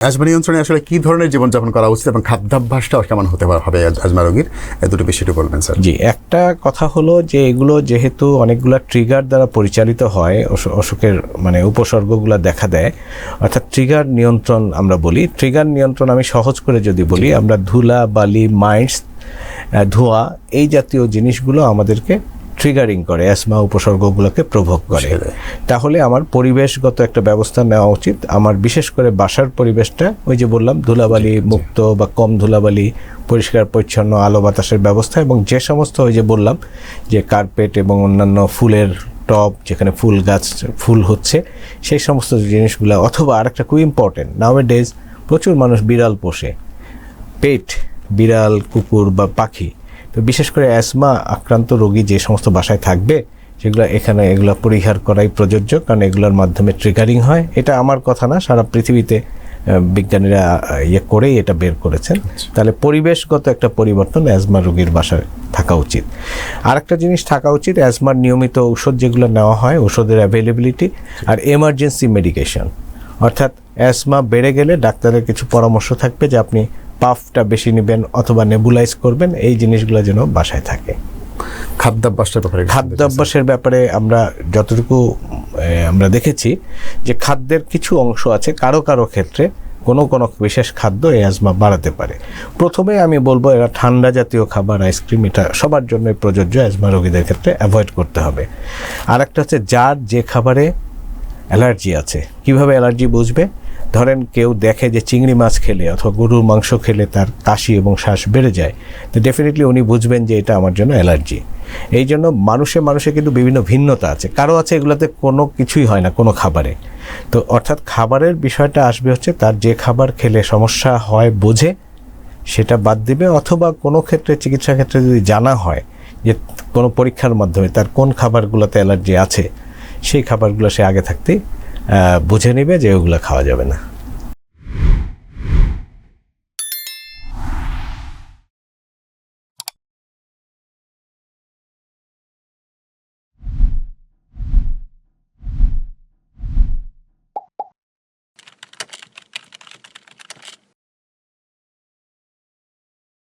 Asthma নিয়ন্ত্রণে আসলে কি ধরনের জীবনযাপন করা উচিত এবং খাদ্যাভ্যাসটাও কেমন হতে হবে আজমা রোগীর? এ দুটো বিষয় একটু বলবেন স্যার। জি একটা কথা হলো যে এগুলো যেহেতু অনেকগুলো ট্রিগার দ্বারা পরিচালিত হয় অসু- অসুখের মানে উপসর্গগুলো দেখা দেয় অর্থাৎ ট্রিগার নিয়ন্ত্রণ আমরা বলি। ট্রিগার নিয়ন্ত্রণ আমি সহজ করে যদি বলি আমরা ধুলা বালি মাইন্ডস ধোঁয়া এই জাতীয় জিনিসগুলো আমাদেরকে ট্রিগারিং করে অ্যাসমা উপসর্গগুলোকে প্রভোগ করে। তাহলে আমার পরিবেশগত একটা ব্যবস্থা নেওয়া উচিত। আমার বিশেষ করে বাসার পরিবেশটা ওই যে বললাম ধুলাবালি মুক্ত বা কম ধুলাবালি পরিষ্কার পরিচ্ছন্ন আলো বাতাসের ব্যবস্থা এবং যে সমস্ত ওই যে বললাম যে কার্পেট এবং অন্যান্য ফুলের টব যেখানে ফুল গাছ ফুল হচ্ছে সেই সমস্ত জিনিসগুলো অথবা আরেকটা খুব ইম্পর্টেন্ট নাও ডেজ প্রচুর মানুষ বিড়াল পোষে। পেট বিড়াল কুকুর বা পাখি তো বিশেষ করে অ্যাসমা আক্রান্ত রোগী যে সমস্ত বাসায় থাকবে সেগুলো এখানে এগুলো পরিহার করাই প্রযোজ্য কারণ এগুলোর মাধ্যমে ট্রিগারিং হয়। এটা আমার কথা না সারা পৃথিবীতে বিজ্ঞানীরা ইয়ে করেই এটা বের করেছেন। তাহলে পরিবেশগত একটা পরিবর্তন অ্যাজমা রোগীর বাসায় থাকা উচিত। আর একটা জিনিস থাকা উচিত অ্যাজমার নিয়মিত ঔষধ যেগুলো নেওয়া হয় ওষুধের অ্যাভেলেবিলিটি আর এমার্জেন্সি মেডিকেশন অর্থাৎ অ্যাসমা বেড়ে গেলে ডাক্তারের কিছু পরামর্শ থাকবে যে আপনি পাফটা বেশি নেবেন অথবা নেবুলাইজ করবেন এই জিনিসগুলো যেন বাসায় থাকে। খাদ্যাভ্যাসের ব্যাপারে খাদ্যাভ্যাসের ব্যাপারে আমরা যতটুকু আমরা দেখেছি যে খাদ্যের কিছু অংশ আছে কারও কারও ক্ষেত্রে কোনো কোনো বিশেষ খাদ্য এই অ্যাজমা বাড়াতে পারে। প্রথমে আমি বলব এরা ঠান্ডা জাতীয় খাবার আইসক্রিম এটা সবার জন্য প্রযোজ্য অ্যাজমা রোগীদের ক্ষেত্রে অ্যাভয়েড করতে হবে। আর একটা হচ্ছে যার যে খাবারে অ্যালার্জি আছে। কীভাবে অ্যালার্জি বুঝবে? ধরেন কেউ দেখে যে চিংড়ি মাছ খেলে অথবা গরুর মাংস খেলে তার কাশি এবং শ্বাস বেড়ে যায়, তো ডেফিনেটলি উনি বুঝবেন যে এটা আমার জন্য অ্যালার্জি। এই জন্য মানুষে মানুষে কিন্তু বিভিন্ন ভিন্নতা আছে। কারও আছে এগুলোতে কোনো কিছুই হয় না, কোনো খাবারে। তো অর্থাৎ খাবারের বিষয়টা আসবে হচ্ছে তার যে খাবার খেলে সমস্যা হয় বোঝে, সেটা বাদ দিবে অথবা কোনো ক্ষেত্রে, চিকিৎসা ক্ষেত্রে যদি জানা হয় যে কোনো পরীক্ষার মাধ্যমে তার কোন খাবারগুলোতে অ্যালার্জি আছে, সেই খাবারগুলো সে আগে থাকতেই বুঝে নেবে যে ওগুলো খাওয়া যাবে না।